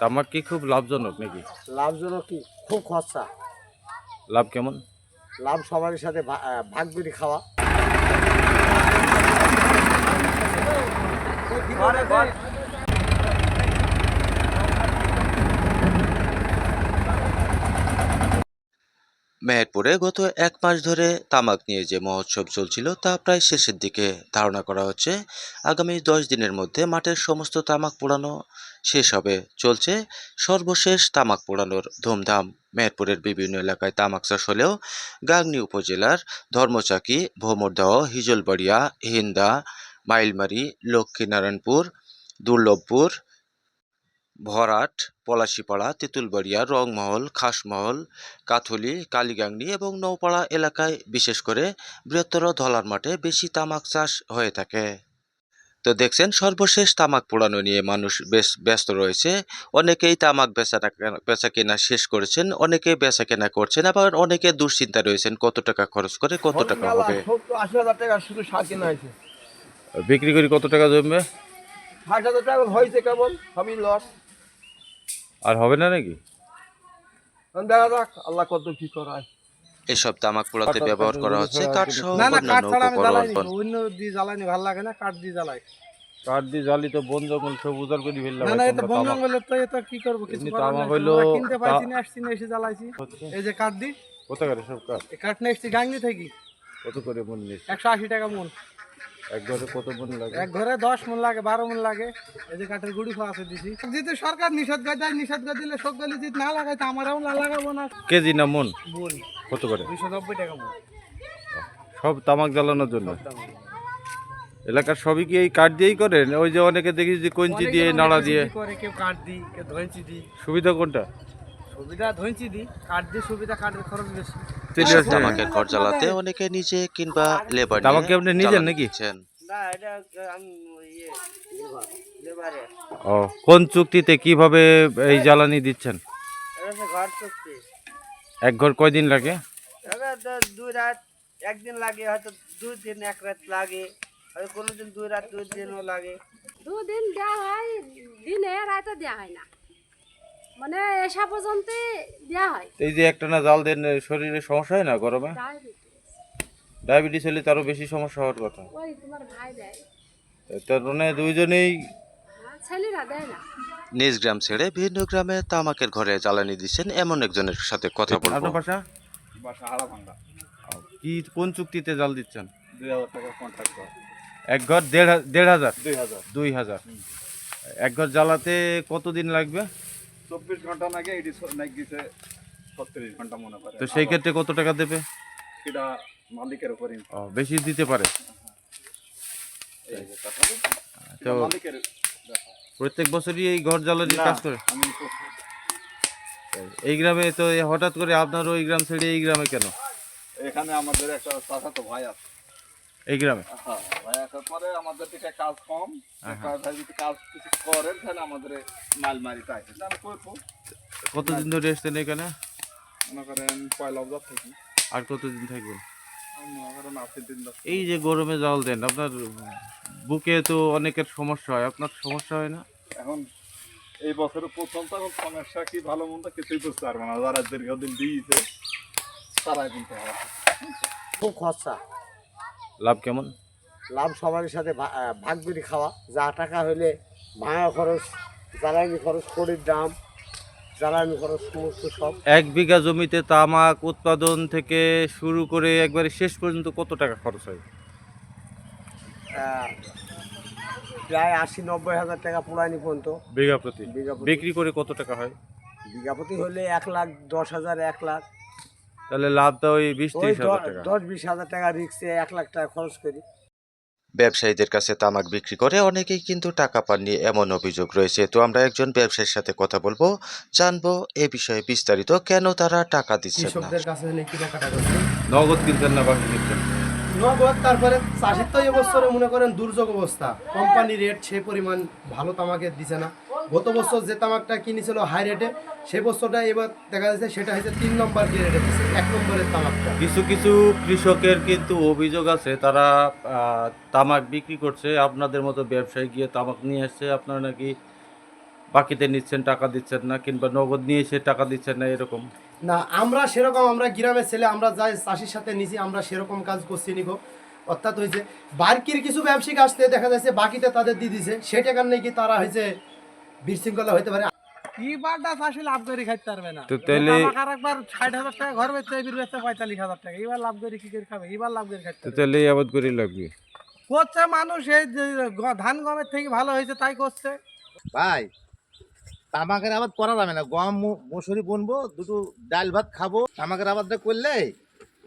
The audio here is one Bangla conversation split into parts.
তামাক কি খুব লাভজনক নাকি? লাভজনক কি? খুব খরচা। লাভ কেমন? লাভ সবার সাথে ভাগ করে খাওয়া। মেহেরপুরে গত এক মাস ধরে তামাক নিয়ে যে মহোৎসব চলছিল তা প্রায় শেষের দিকে ধারণা করা হচ্ছে আগামী দশ দিনের মধ্যে মাঠের সমস্ত তামাক পোড়ানো শেষ হবে। চলছে সর্বশেষ তামাক পোড়ানোর ধুমধাম। মেহেরপুরের বিভিন্ন এলাকায় তামাক চাষ হলেও গাংনী উপজেলার ধর্মচাকি, ভোমরদহ, হিজলবাড়িয়া, হিন্দা, মাইলমারি, লক্ষ্মীনারায়ণপুর, দুর্লভপুর ভরাট পলাশিপাড়া তেঁতুলবাড়িয়া রংমহল খাসমহল কাথলি কালীগাংনি এবং নৌপাড়া এলাকায় বিশেষ করে বৃহত্তর ধলার মাঠে বেশি তামাক চাষ হয়ে থাকে। তো দেখছেন সর্বশেষ তামাক পোড়ানো নিয়ে মানুষ বেশ ব্যস্ত রয়েছে। অনেকেই তামাক বেচা বেচা কেনা শেষ করেছেন অনেকে বেচা কেনা করছেন আবার অনেকে দুশ্চিন্তা রয়েছেন কত টাকা খরচ করে কত টাকা হবে? আশি হাজার টাকা শুধু সার কেনা হয়েছে। বিক্রি করে কত টাকা জমবে? ষাট হাজার টাকা হয়েছে কেবল সবই লস আর হবে না নাকি? দেখা যাক আল্লাহ কত কি করায়। এসব তামাক পোড়াতে ব্যবহার করা হচ্ছে। কাঠ সহ না না কাঠ অন্যান্য ছাড়া আমি জ্বালাইনি উপকরণ অন্য দিয়ে জ্বালানি ভালো লাগে না কাঠ দিয়ে জ্বালাই। কাঠ দিয়ে জ্বালি তো বন জঙ্গল সব উজাড় করে ফেললাম না না এটা বন জঙ্গলের তো এটা কি করব কিছু এমনি করার নাই। হইলো- কিনতে পাইছি না আসছি না এসে জ্বালাইছি। এই যে কাঠ দি। কোথাকার সব কাঠ? এই কাঠ এসছি গাঙ্গি থেকে। কত করে মন নিস একশো আশি টাকা মন। এক ঘরে কত মন লাগে? এক ঘরে দশ মন লাগে বারো মন লাগে। এই যে কাঠের গুড়ি খাওয়া আছে দিছি। যদি সরকার নিষেধ করে দেয় নিষেধ করে দিলে সব গলি যদি না লাগাই তো আমরাও না লাগাবো না। কেজি না মন? কত করে? দুইশো নব্বই টাকা মন। সব তামাক জ্বালানোর জন্য? এলাকার সবই কি এই কাঠ দিয়েই করেন ওই যে অনেকে দেখি যে কঞ্চি দিয়ে নাড়া দিয়ে। করে কেউ কাঠ দিই কেউ ধৈঞ্চি দিই। সুবিধা কোনটা? সুবিধা ধৈঞ্চি দিই কাঠ দিয়ে সুবিধা কাঠের খরচ বেশি। তামাকের ঘর জ্বালাতে অনেকে নিজে কিংবা লেবার তামাক আপনি নিজের নাকি? না এটা ইয়ে লেবারে ও কোন চুক্তিতে কীভাবে এই জ্বালানি দিচ্ছেন? এক ঘর কয়দিন লাগে? দুই রাত একদিন লাগে হয়তো দুই দিন এক রাত লাগে। হয়তো কোনো দিন দুই রাত দুই দিনও লাগে। দুদিন দেওয়া হয় দিনে রাতে দেওয়া হয় না। মানে এসা পর্যন্ত দেওয়া হয়। এই যে একটা না জাল দেন শরীরে সমস্যা হয় না গরমে? ডায়াবেটিস। হলে তারও বেশি সমস্যা হওয়ার কথা। ওই তোমার ভাই দেয়। তার মানে দুইজনেই হ্যাঁ, ছেলেরা দেয় না। নিজ গ্রাম ছেড়ে ভিন্ন গ্রামে তামাকের ঘরে জ্বালানি দিচ্ছেন এমন একজনের সাথে কথা বলব আপনার বাসা? কি কোন চুক্তিতে জাল দিচ্ছেন? দুই হাজার টাকা কন্ট্রাক্ট এক ঘর দেড় দেড় হাজার? দুই হাজার। দুই হাজার। এক ঘর জ্বালাতে কতদিন লাগবে? চব্বিশ ঘণ্টা নাকি এটি নাকি দিছে ছত্রিশ ঘণ্টা মনে করে। তো সেই ক্ষেত্রে কত টাকা দেবে? সেটা মালিকের উপরে বেশি দিতে পারে। তো মালিকের প্রত্যেক বছরই এই ঘর জ্বালানির কাজ করে? এই গ্রামে তো হঠাৎ করে আপনার ওই গ্রাম ছেড়ে এই গ্রামে কেন? এখানে আমাদের একটা চাচাতো ভাই আছে। এই গ্রামে? ভাই আসার পরে আমাদের দিকে কাজ কম। কাজ যদি কাজ কিছু করেন তাহলে আমাদের আমি করব কতদিন ধরে এসছেন এখানে? মনে করেন পয়লা অবজার থাকি। আর কতদিন থাকবেন? এই যে গরমে জল দেন আপনার বুকে তো অনেকের সমস্যা হয় আপনার সমস্যা হয় না? এখন এই বছরের প্রথম তো এখন সমস্যা কি ভালো মন্দ কিছুই বুঝতে পারব না। যারা দীর্ঘদিন দিয়েছে তারাই কিন্তু হবে খুব খরচা। লাভ কেমন? লাভ সবার সাথে ভাগ করে খাওয়া। যা টাকা হলে ভাঙা খরচ জ্বালানি খরচ খড়ির দাম জ্বালানি খরচ সমস্ত সব। এক বিঘা জমিতে তামাক উৎপাদন থেকে শুরু করে একবারে শেষ পর্যন্ত কত টাকা খরচ হয়? প্রায় আশি নব্বই হাজার টাকা পুরানি পর্যন্ত। বিঘা প্রতি। বিঘা বিক্রি করে কত টাকা হয়? বিঘাপতি হলে এক লাখ দশ হাজার এক লাখ। তাহলে লাভটা ওই বিশ ওই তিরিশ হাজার টাকা। দশ বিশ হাজার টাকা রিক্সে এক লাখ টাকা খরচ করি। ব্যবসায়ীদের কাছে তামাক বিক্রি করে অনেকেই কিন্তু টাকা পাননি এমন অভিযোগ রয়েছে। তো আমরা একজন ব্যবসায়ীর সাথে কথা বলব জানব এ বিষয়ে বিস্তারিত কেন তারা টাকা দিচ্ছেন না? নগদ কিনতেন না বাকি নগদ তারপরে চাষির তো এবছরে মনে করেন দুর্যোগ অবস্থা। কোম্পানি রেট সে পরিমাণ ভালো তামাকের দিছে না। গত বছর যে তামাকটা কিনেছিল হাই রেটে সে বছরটা এবার দেখা যাচ্ছে সেটা হচ্ছে তিন নম্বর রেটে দিচ্ছে এক নম্বরের তামাকটা। কিছু কিছু কৃষকের কিন্তু অভিযোগ আছে তারা তামাক বিক্রি করছে আপনাদের মতো ব্যবসায়ী গিয়ে তামাক নিয়ে আসছে আপনারা নাকি বাকিতে নিচ্ছেন টাকা দিচ্ছেন না কিংবা নগদ নিয়ে এসে টাকা দিচ্ছেন না এরকম? না আমরা সেরকম আমরা গ্রামের ছেলে আমরা যাই চাষির সাথে নিছি আমরা সেরকম কাজ করছি নিকো অর্থাৎ হয়েছে বার্কির কিছু ব্যবসায়িক আসতে দেখা যাচ্ছে বাকিতে তাদের দিয়ে দিছে সেই টাকার নাকি তারা হয়েছে বিশৃঙ্খলা হইতে পারে। ই বারটা চাষি লাভ করে খাইতে পারবে না। তো তাহলে টাকা একবার ষাট হাজার টাকা ঘর বেচছে এবার বেচছে পঁয়তাল্লিশ হাজার টাকা। এবার লাভ করে কি করে খাবে? এবার লাভ করে খাইতে তো তাহলে এই আবাদ করে লাগবে। করছে মানুষ এই ধান গমের থেকে ভালো হয়েছে তাই করছে। ভাই তামাকের আবাদ করা যাবে না। গম মসুরি বুনবো দুটো ডাল ভাত খাব। তামাকের আবাদটা করলে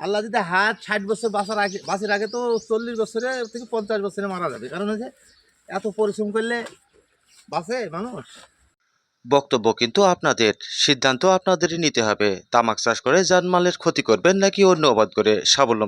আল্লাহ যদি হাত ষাট বছর বাঁচার আগে বাঁচার আগে তো চল্লিশ বছরে থেকে পঞ্চাশ বছরে মারা যাবে। কারণ হচ্ছে এত পরিশ্রম করলে বাঁচে মানুষ। বক্তব্য কিন্তু আপনাদের, সিদ্ধান্ত আপনাদেরই নিতে হবে। তামাক চাষ করে জানমালের ক্ষতি করবেন নাকি অন্য আবাদ করে স্বাবলম্বী